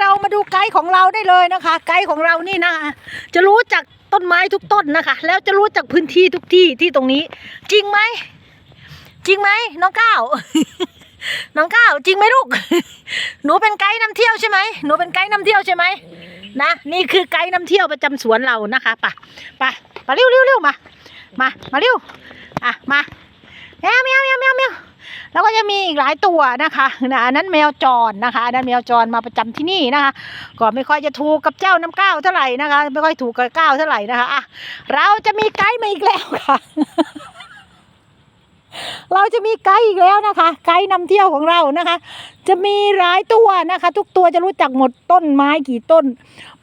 เรามาดูไกด์ของเราได้เลยนะคะ ไกด์ของเรานี่นะคะจะรู้จักต้นไม้ทุกต้นนะคะ แล้วจะรู้จักพื้นที่ทุกที่ที่ตรงนี้ จริงไหมจริงไหมน้องก้าวน้องก้าวจริงไหมลูก หนูเป็นไกด์นำเที่ยวใช่ไหมหนูเป็นไกด์นำเที่ยวใช่ไหมนะนี่คือไกด์นำเที่ยวประจำสวนเรานะคะปะปะปะเร็วเร็วเร็วมามามาเร็วอะมาแมวแมวแมวแมว แล้วก็จะมีอีกหลายตัวนะคะนะอันนั้นแมวจรนะคะอันนั้นแมวจรมาประจำที่นี่นะคะก็ไม่ค่อยจะถูกกับเจ้าน้ำก้าวเท่าไหร่นะคะ ไม่ค่อยถูกกับก้าวเท่าไหร่นะคะอะเราจะมีไกด์มาอีกแล้วค่ะ เราจะมีไกด์อีกแล้วนะคะ ไกด์นำเที่ยวของเรานะคะ จะมีหลายตัวนะคะ ทุกตัวจะรู้จักหมดต้นไม้กี่ต้น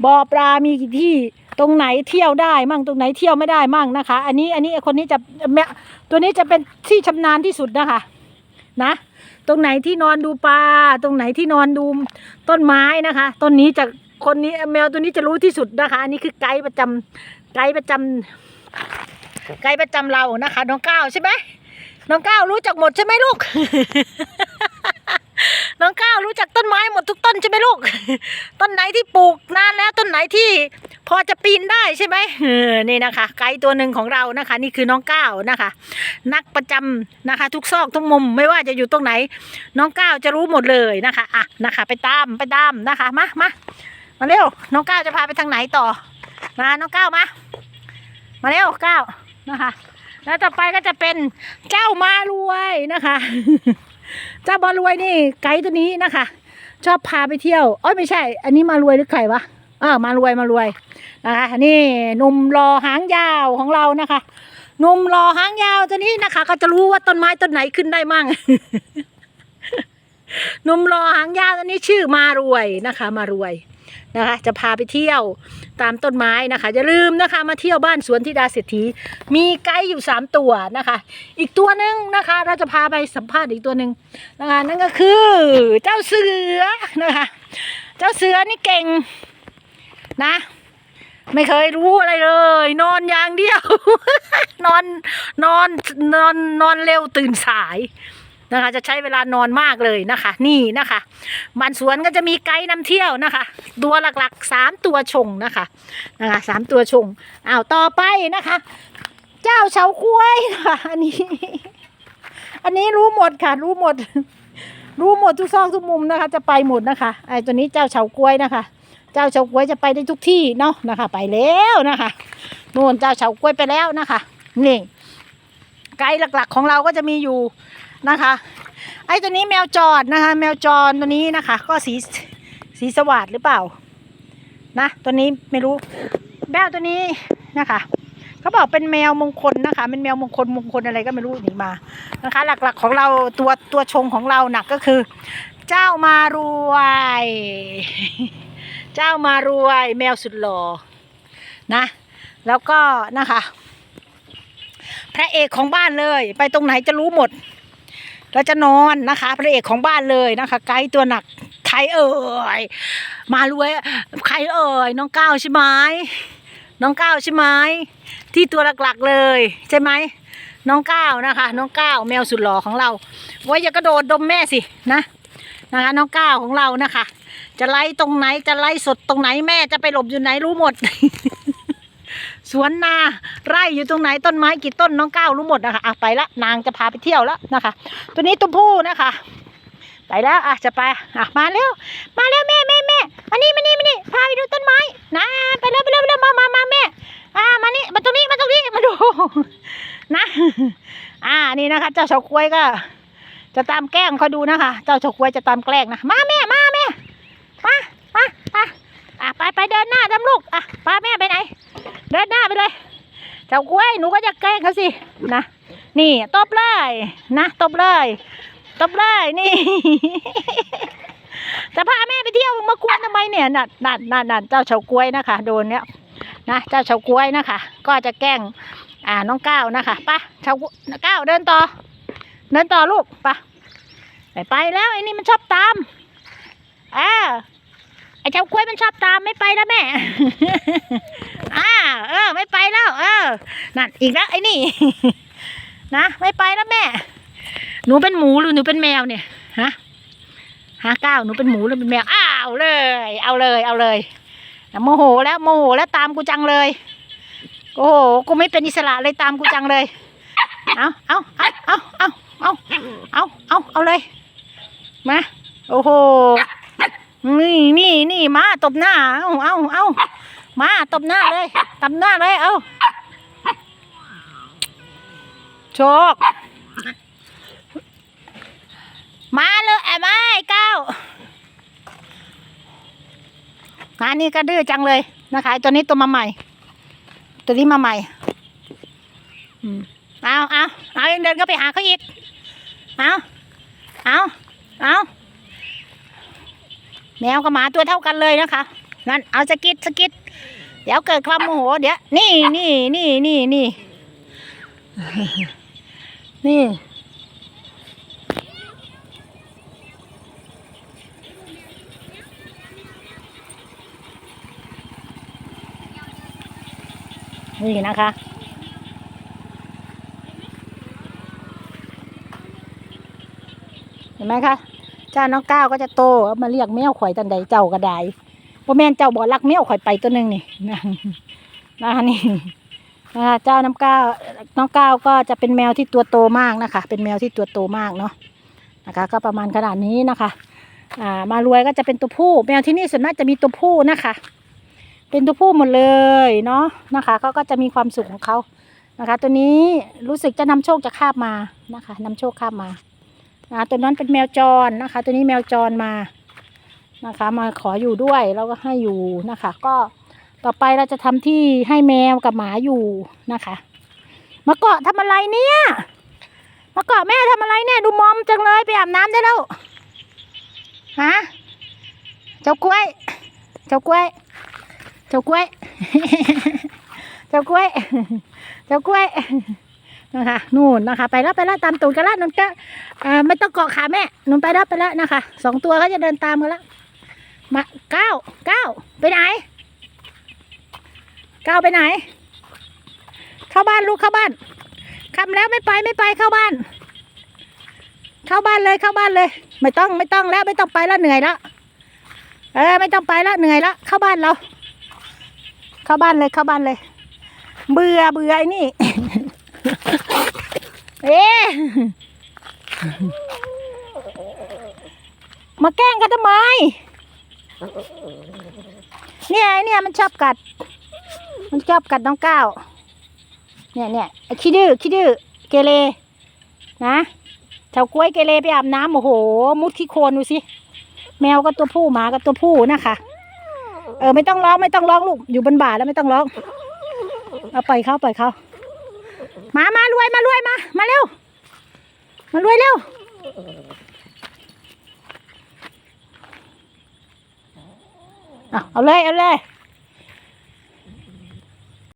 บ่อปลามีกี่ที่ตรงไหนเที่ยวได้มั่งตรงไหนเที่ยวไม่ได้มั่งนะคะ อันนี้อันนี้คนนี้จะแมตัวนี้จะเป็นที่ชำนาญที่สุดนะคะ นะ ตรงไหนที่นอนดูปลาตรงไหนที่นอนดูต้นไม้นะคะต้นนี้จะคนนี้แมวตัวนี้จะรู้ที่สุดนะคะ อันนี้คือไกด์ประจำไกด์ประจำไกด์ประจำเรานะคะ น้องก้าวใช่ไหมน้องก้าวรู้จักหมดใช่ไหมลูก น้องก้าวรู้จักต้นไม้หมดทุกต้นใช่ไหมลูก ต้นไหนที่ปลูกนานแล้วต้นไหนที่พอจะปีนได้ใช่ไหมนี่นะคะ ไกด์ตัวหนึ่งของเรานะคะ นี่คือน้องก้าวนะคะ นักประจำนะคะ ทุกซอกทุกมุมไม่ว่าจะอยู่ตรงไหน น้องก้าวจะรู้หมดเลยนะคะอะนะคะ ไปตามไปตามนะคะมามามาเร็วน้องก้าวจะพาไปทางไหนต่อมาน้องก้าวมา มาเร็วก้าวนะคะ แล้วต่อไปก็จะเป็นเจ้ามารวยนะคะ เจ้าบอลรวยนี่ ไกด์ตัวนี้นะคะ ชอบพาไปเที่ยวอ้ยไม่ใช่ อันนี้มารวยหรือใครวะเออมารวยมารวยนะคะนี่นุ่มรอหางยาวของเรานะคะนุ่มรอหางยาวตัวนี้นะคะ ก็จะรู้ว่าต้นไม้ต้นไหนขึ้นได้มั่งนุ่มรอหางยาวตัวนี้ชื่อมารวยนะคะ มารวย นะคะ จะพาไปเที่ยวตามต้นไม้นะคะอย่าลืมนะคะมาเที่ยวบ้านสวนธิดาเศรษฐีมีไกด์อยู่สามตัวนะคะ อีกตัวหนึ่งนะคะ เราจะพาไปสัมภาษณ์อีกตัวหนึ่งนะคะนั่นก็คือเจ้าเสือนะคะ เจ้าเสือนี่เก่งนะไม่เคยรู้อะไรเลย นอนอย่างเดียว นอนนอนนอนนอนเร็วตื่นสาย นะคะ จะใช้เวลานอนมากเลยนะคะ นี่นะคะบ้านสวนก็จะมีไกด์นำเที่ยวนะคะ ตัวหลักๆสามตัวชงนะคะนะคะสามตัวชงอ้าวต่อไปนะคะ เจ้าเฉาก้วยค่ะอันนี้ อันนี้รู้หมดค่ะ รู้หมด รู้หมดทุกซอกทุกมุมนะคะ จะไปหมดนะคะไอ้ตัวนี้เจ้าเฉาก้วยนะคะ เจ้าเฉาก้วยจะไปได้ทุกที่เนาะนะคะ ไปแล้วนะคะนู่นเจ้าเฉาก้วยไปแล้วนะคะนี่ไกด์หลักๆของเราก็จะมีอยู่ นะคะ ไอ้ตัวนี้แมวจรนะคะ แมวจรตัวนี้นะคะ ก็สีสีสวัสดหรือเปล่า นะตัวนี้ไม่รู้แมวตัวนี้นะคะเขาบอกเป็นแมวมงคลนะคะ เป็นแมวมงคลมงคลอะไรก็ไม่รู้นีมานะคะ หลักๆของเราตัวตัวชงของเราหนักก็คือ เจ้ามารวย เจ้ามารวย แมวสุดหล่อนะ แล้วก็นะคะ พระเอกของบ้านเลย ไปตรงไหนจะรู้หมด เราจะนอนนะคะ พระเอกของบ้านเลยนะคะ ไกด์ตัวหนักใครเอ่ยมารวยใครเอ่ยน้องก้าวใช่ไหมน้องก้าวใช่ไหมที่ตัวหลักๆเลย ใช่ไหมน้องก้าวนะคะ น้องก้าวแมวสุดหล่อของเราไว้อย่ากระโดดดมแม่สินะนะคะ น้องก้าวของเรานะคะ จะไล่ตรงไหนจะไล่สดตรงไหนแม่จะไปหลบอยู่ไหนรู้หมด วนนาไร่อยู่ตรงไหนต้นไม้กี่ต้นน้องก้าวรู้หมดนะคะอะไปละนางจะพาไปเที่ยวแล้วนะคะ ตัวนี้ตัวผู้นะคะ ไปแล้วอะจะไปอะมาเร็วมาเร็วแม่แม่แม่มานี่มานี่มานี่พาไปดูต้นไม้นะไปเร็วไปเร็วไปเร็วมามามาแม่อ่ามานี่มาตรงนี้มาตรงนี้มาดูนะ อ่านี่นะคะ เจ้าเฉาก้วยก็ จะตามแกล้งเขาดูนะคะ เจ้าเฉาก้วยจะตามแกล้งนะมาแม่มาแม่มามามาอะไปไปเดินหน้าตาลูกอะพาแม่ไปไหน เดินหน้าไปเลยเจ้ากล้วยหนูก็จะแกล้งเขาสินะนี่ตบเลยนะตบเลยตบเลยนี่ จะพาแม่ไปเที่ยวมากวนทำไมเนี่ยนั่นนั่นนั่นนั่นเจ้าเฉากล้วยนะคะ โดนเนี้ยนะเจ้าเฉากล้วยนะคะ ก็จะแกล้งอ่าน้องก้าวนะคะไปะเฉาก้าวเดินต่อ เดินต่อลูกไปะไปไปแล้วไอ้นี่มันชอบตามอ่าไอ้เฉากล้วยมันชอบตามไม่ไปแล้วแม่ อ่าเออ ไม่ไปแล้ว เออนั่นอีกแล้วไอ้นี่ นะไม่ไปแล้วแม่ หนูเป็นหมูหรือหนูเป็นแมวเนี่ยฮะฮะก้าวหนูเป็นหมูหรือเป็นแมวอ้าวเอาเลย เอาเลย เอาเลยโมโหแล้วโมโหแล้วตามกูจังเลยโอ้โหกูไม่เป็นอิสระเลยตามกูจังเลย เอาเอาเอาเอาเอาเอาเอาเอาเอาเลยมาโอ้โหนี่นี่นี่มาตบหน้า เอาเอาเอา มาตบหน้าเลยตบหน้าเลย เอาโชค มาเลยไอ้ไม้เก้าอันนี้ก็ดื้อจังเลยนะคะตัวนี้ตัวมาใหม่ ตัวนี้มาใหม่เอาเอาเอาเองเดินก็ไปหาเขาอีก เอาเอาเอาแมวกับหมาตัวเท่ากันเลยนะคะ นั่น เอาสกิดสกิด เดี๋ยวเกิดความโมโหเดี๋ยวนี่นี่นี่นี่นี่นี่นี่นะคะ เห็นไหมคะ เจ้าน้องก้าวก็จะโตมาเรียกแมวข่อยตันใดเจ้าก็ได้ พ่แม่นเจ้าบอรักแมวข่อยไปตัวหนึ่งนี่นะนะคะนี่นะคะเจ้าน้ำก้าวน้องก้าวก็จะเป็นแมวที่ตัวโตมากนะคะ เป็นแมวที่ตัวโตมากเนาะนะคะ ก็ประมาณขนาดนี้นะคะอ่ามารวยก็จะเป็นตัวผู้ แมวที่นี่ส่วนมากจะมีตัวผู้นะคะ เป็นตัวผู้หมดเลยเนาะนะคะเขาก็จะมีความสุขของเขานะคะ ตัวนี้รู้สึกจะนำโชคจะคาบมานะคะนำโชคคาบมานะะตัวนั้นเป็นแมวจรนะคะ ตัวนี้แมวจรมา นะคะ มาขออยู่ด้วยแล้วก็ให้อยู่นะคะ ก็ต่อไปเราจะทำที่ให้แมวกับหมาอยู่นะคะ มาเกาะทำอะไรเนี่ยมาเกาะแม่ทำอะไรเนี่ย ดูมอมจังเลยไปอาบน้ำได้แล้วฮะเจ้ากล้วย เจ้ากล้วย เจ้ากล้วย เจ้ากล้วย เจ้ากล้วยนะคะนู่นนะคะ ไปแล้วไปแล้วตามตูดกันแล้วนุ่นก็ไม่ต้องเกาะขาแม่นุ่นไปแล้วไปแล้วนะคะสองตัวก็จะเดินตามกันแล้ว มาเก้าเก้าไปไหนเก้าไปไหน เข้าบ้านลูกเข้าบ้านคำแล้วไม่ไปไม่ไปเข้าบ้าน เข้าบ้านเลยเข้าบ้านเลย ไม่ต้องไม่ต้องแล้วไม่ต้องไปแล้วเหนื่อยแล้วเออไม่ต้องไปแล้วเหนื่อยแล้วเข้าบ้านเรา เข้าบ้านเลยเข้าบ้านเลย เบื่อเบื่อไอ้นี่เอ๊มาแกล้งกันทำไม เนี่ยไอ้เนี่ยมันชอบกัด มันชอบกัดน้องก้าวเนี่ยเนี่ยไอขี้ดื้อขี้ดื้อเกเรนะเฉากล้วยเกเรไปอาบน้ำโอ้โห มุดขี้โคลนดูสิแมวก็ตัวผู้หมาก็ตัวผู้นะคะเออไม่ต้องร้องไม่ต้องร้องลูกอยู่บนบ่าแล้วไม่ต้องร้องเอาปล่อยเขาปล่อยเขามามารวยมารวยมา มาเร็ว มารวยเร็วเอา เอาเลยเอาเลย